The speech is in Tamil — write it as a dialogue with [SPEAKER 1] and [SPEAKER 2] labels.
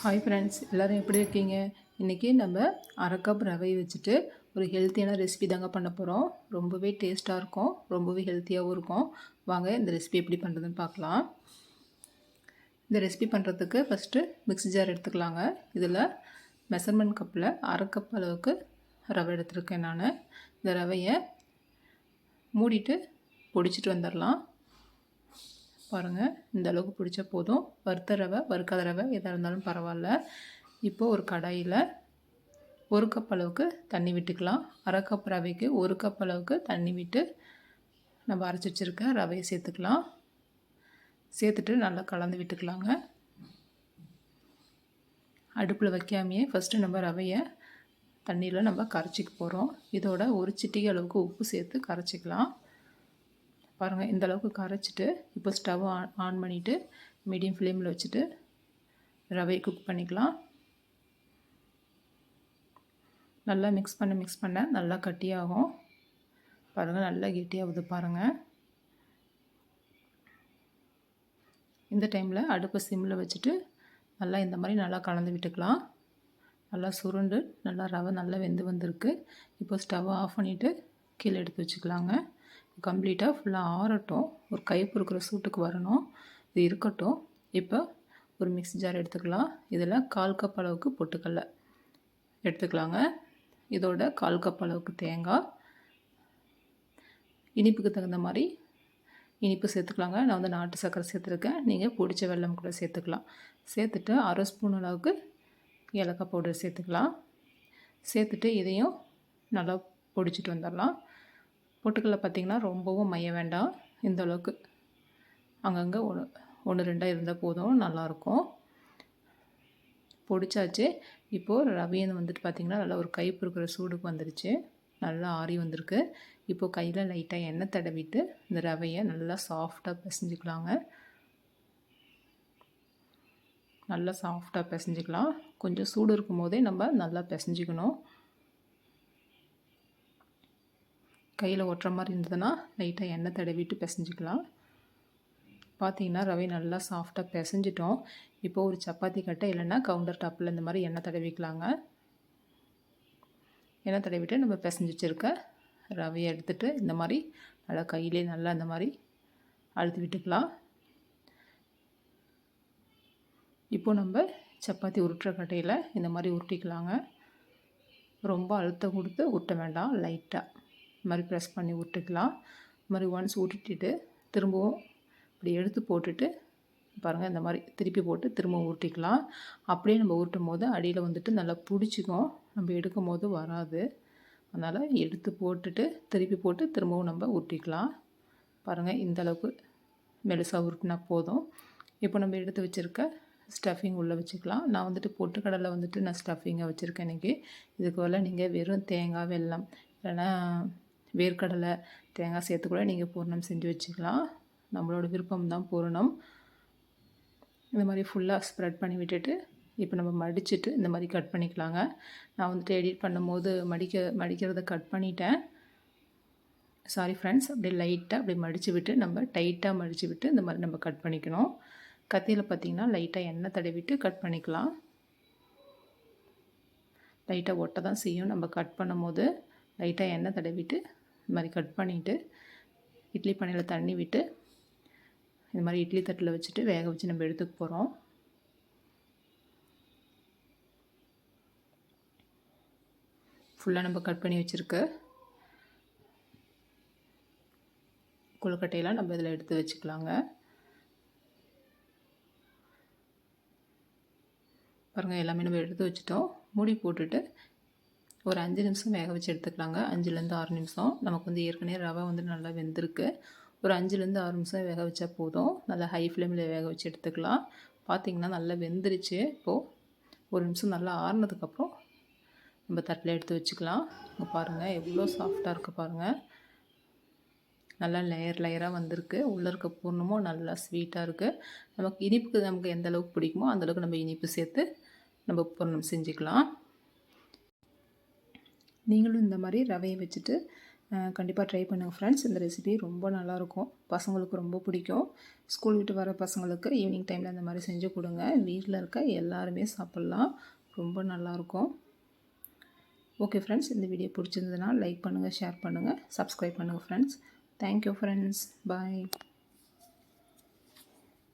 [SPEAKER 1] ஹாய் ஃப்ரெண்ட்ஸ் எல்லோரும் எப்படி இருக்கீங்க? இன்றைக்கி நம்ம அரை கப் ரவை வச்சுட்டு ஒரு ஹெல்த்தியான ரெசிபி தாங்க பண்ண போகிறோம் ரொம்பவே டேஸ்ட்டாக இருக்கும் ரொம்பவே ஹெல்த்தியாகவும் இருக்கும். வாங்க இந்த ரெசிபி எப்படி பண்ணுறதுன்னு பார்க்கலாம். இந்த ரெசிபி பண்ணுறதுக்கு ஃபஸ்ட்டு மிக்ஸி ஜார் எடுத்துக்கலாங்க. இதில் மெஷர்மெண்ட் கப்பில் அரை கப் அளவுக்கு ரவை எடுத்துருக்கேன் நான். இந்த ரவையை மூடிட்டு பொடிச்சிட்டு வந்துடலாம் பாருங்கள் இந்த அளவுக்கு பிடிச்ச போதும். வறுத்த ரவை வறுக்காத ரவை எதாக இருந்தாலும் பரவாயில்ல. இப்போது ஒரு கடாயில் ஒரு கப் அளவுக்கு தண்ணி விட்டுக்கலாம். அரை கப் ரவைக்கு ஒரு கப் அளவுக்கு தண்ணி விட்டு நம்ம அரைச்சி வச்சுருக்க ரவையை சேர்த்துக்கலாம். சேர்த்துட்டு நல்லா கலந்து விட்டுக்கலாங்க. அடுப்பில் வைக்காமையே ஃபஸ்ட்டு நம்ம ரவையை தண்ணியில் நம்ம கரைச்சிக்க போகிறோம் இதோட ஒரு சிட்டிகை அளவுக்கு உப்பு சேர்த்து கரைச்சிக்கலாம். பாருங்கள் இந்த அளவுக்கு கரைச்சிட்டு இப்போ ஸ்டவ் ஆன் ஆன் பண்ணிவிட்டு மீடியம் ஃப்ளேமில் வச்சுட்டு ரவை குக் பண்ணிக்கலாம். நல்லா மிக்ஸ் பண்ண மிக்ஸ் பண்ண நல்லா கட்டியாகும். பாருங்கள் நல்லா கெட்டியாகுது பாருங்கள் இந்த டைமில் அடுப்பை சிம்மில் வச்சுட்டு நல்லா இந்த மாதிரி நல்லா கலந்து விட்டுக்கலாம். நல்லா சுருண்டு நல்லா ரவை நல்லா வெந்து வந்திருக்கு. இப்போ ஸ்டவ் ஆஃப் பண்ணிவிட்டு கீழே எடுத்து வச்சுக்கலாங்க. கம்ப்ளீட்டாக ஃபுல்லாக ஆறட்டும். ஒரு கை பொறுக்கிற சூட்டுக்கு வரணும். இது இருக்கட்டும். இப்போ ஒரு மிக்ஸி ஜார் எடுத்துக்கலாம். இதில் கால் கப் அளவுக்கு பொட்டுக்கல்ல எடுத்துக்கலாங்க. இதோட கால் கப் அளவுக்கு தேங்காய். இனிப்புக்கு தகுந்த மாதிரி இனிப்பு சேர்த்துக்கலாங்க. நான் வந்து நாட்டு சர்க்கரை சேர்த்துருக்கேன். நீங்கள் பிடிச்ச வெள்ளம் கூட சேர்த்துக்கலாம். சேர்த்துட்டு அரை ஸ்பூன் அளவுக்கு ஏலக்காய் பவுடர் சேர்த்துக்கலாம். சேர்த்துட்டு இதையும் நல்லா பொடிச்சிட்டு வந்துடலாம். பொட்டுக்கடலை பார்த்திங்கன்னா ரொம்பவும் மைய வேண்டாம். இந்த அளவுக்கு அங்கங்கே ஒன்று ஒன்று ரெண்டாக இருந்தால் போதும் நல்லாயிருக்கும். பொடிச்சாச்சு. இப்போது ரவியன் வந்துட்டு பார்த்திங்கன்னா நல்லா ஒரு கை பொறுக்கிற சூடுக்கு வந்துருச்சு. நல்லா ஆறி வந்திருக்கு. இப்போது கையில் லைட்டாக எண்ணெய் தடவிட்டு இந்த ரவையை நல்லா சாஃப்டாக பிசைஞ்சிக்கலாங்க. நல்லா சாஃப்டாக பிசைஞ்சிக்கலாம். கொஞ்சம் சூடு இருக்கும் போதே நம்ம நல்லா பிசைஞ்சிக்கணும். கையில் ஒட்டுற மாதிரி இருந்ததுன்னா லைட்டாக எண்ணெய் தடவிட்டு பிசைஞ்சிக்கலாம். பார்த்தீங்கன்னா ரவை நல்லா சாஃப்டாக பிசைஞ்சிட்டோம். இப்போ ஒரு சப்பாத்தி கட்டை இல்லைன்னா கவுண்டர் டாப்பில் இந்த மாதிரி எண்ணெய் தடவிக்கலாங்க. எண்ணெய் தடவிட்டு நம்ம பிசைஞ்சு வச்சுருக்க ரவையை எடுத்துகிட்டு இந்த மாதிரி நல்லா கையிலே நல்லா இந்த மாதிரி அழுத்தி விட்டுக்கலாம். இப்போது நம்ம சப்பாத்தி உருட்டுற கட்டையில் இந்த மாதிரி உருட்டிக்கலாங்க. ரொம்ப அழுத்தம் கொடுத்து உருட்ட வேண்டாம் லைட்டாக இது மாதிரி ப்ரெஸ் பண்ணி விட்டுக்கலாம். இது மாதிரி ஒன்ஸ் விட்டுட்டு திரும்பவும் இப்படி எடுத்து போட்டுட்டு பாருங்கள் இந்த மாதிரி திருப்பி போட்டு திரும்ப ஊட்டிக்கலாம். அப்படியே நம்ம ஊட்டும் போது அடியில் வந்துட்டு நல்லா பிடிச்சிக்கும். நம்ம எடுக்கும் போது வராது. அதனால் எடுத்து போட்டுட்டு திருப்பி போட்டு திரும்பவும் நம்ம ஊட்டிக்கலாம். பாருங்கள் இந்த அளவுக்கு மெலுசாக உருட்டினா போதும். இப்போ நம்ம எடுத்து வச்சுருக்க ஸ்டஃபிங் உள்ளே வச்சுக்கலாம். நான் வந்துட்டு பொட்டுக்கடலை வந்துட்டு நான் ஸ்டஃபிங்காக வச்சுருக்கேன் இன்றைக்கி இதுக்கு வரல நீங்கள் வெறும் தேங்காய் வெல்லம் இல்லைன்னா வேர்க்கடலை தேங்காய் சேர்த்து கூட நீங்கள் பூர்ணம் செஞ்சு வச்சுக்கலாம். நம்மளோட விருப்பம் தான் பூரணம். இந்த மாதிரி ஃபுல்லாக ஸ்ப்ரெட் பண்ணி விட்டுட்டு இப்போ நம்ம மடிச்சுட்டு இந்த மாதிரி கட் பண்ணிக்கலாங்க. நான் வந்துட்டு எடிட் பண்ணும்போது மடிக்க மடிக்கிறத கட் பண்ணிட்டேன். சாரி ஃப்ரெண்ட்ஸ் அப்படியே லைட்டாக அப்படியே மடித்து விட்டு நம்ம டைட்டாக மடித்து விட்டு இந்த மாதிரி நம்ம கட் பண்ணிக்கணும். கத்தியில் பார்த்திங்கன்னா லைட்டாக எண்ணெய் தடவிட்டு கட் பண்ணிக்கலாம். லைட்டாக ஒட்ட தான் செய்யும். நம்ம கட் பண்ணும் போது லைட்டாக எண்ணெய் தடவிட்டு இது மாதிரி கட் பண்ணிவிட்டு இட்லி பானையில் தண்ணி விட்டு இது மாதிரி இட்லி தட்டில் வச்சுட்டு வேக வச்சு நம்ம எடுத்துக்க போகிறோம் ஃபுல்லாக நம்ம கட் பண்ணி வச்சுருக்க கொழுக்கட்டையெல்லாம் நம்ம இதில் எடுத்து வச்சுக்கலாங்க. பாருங்கள் எல்லாமே நம்ம எடுத்து வச்சுட்டோம். மூடி போட்டுட்டு ஒரு அஞ்சு நிமிஷம் வேக வச்சு எடுத்துக்கலாங்க. அஞ்சுலேருந்து ஆறு நிமிஷம். நமக்கு வந்து ஏற்கனவே ரவை வந்து நல்லா வெந்திருக்கு. ஒரு அஞ்சுலேருந்து ஆறு நிமிஷம் வேக வச்சா போதும். நல்லா ஹை ஃப்ளேமில் வேக வச்சு எடுத்துக்கலாம். பார்த்திங்கன்னா நல்லா வெந்துருச்சு. இப்போது ஒரு நிமிஷம் நல்லா ஆறுனதுக்கப்புறம் நம்ம தட்டில் எடுத்து வச்சுக்கலாம். இங்கே பாருங்கள் எவ்வளோ சாஃப்டாக இருக்குது பாருங்கள் நல்லா லேயர் லேயராக வந்திருக்கு. உள்ளே இருக்க பூர்ணமும் நல்லா ஸ்வீட்டாக இருக்குது நமக்கு இனிப்புக்கு நமக்கு எந்த அளவுக்கு பிடிக்குமோ அந்தளவுக்கு நம்ம இனிப்பு சேர்த்து நம்ம பூர்ணம் செஞ்சுக்கலாம். நீங்களும் இந்த மாதிரி ரவையை வச்சுட்டு கண்டிப்பாக ட்ரை பண்ணுங்கள் ஃப்ரெண்ட்ஸ் இந்த ரெசிபி ரொம்ப நல்லாயிருக்கும். பசங்களுக்கு ரொம்ப பிடிக்கும். ஸ்கூல் விட்டு வர பசங்களுக்கு ஈவினிங் டைமில் இந்த மாதிரி செஞ்சு கொடுங்க. வீட்டில் இருக்க எல்லாருமே சாப்பிட்லாம். ரொம்ப நல்லாயிருக்கும். ஓகே ஃப்ரெண்ட்ஸ் இந்த வீடியோ பிடிச்சிருந்ததுன்னா லைக் பண்ணுங்கள் ஷேர் பண்ணுங்கள் சப்ஸ்கிரைப் பண்ணுங்கள் friends thank you friends bye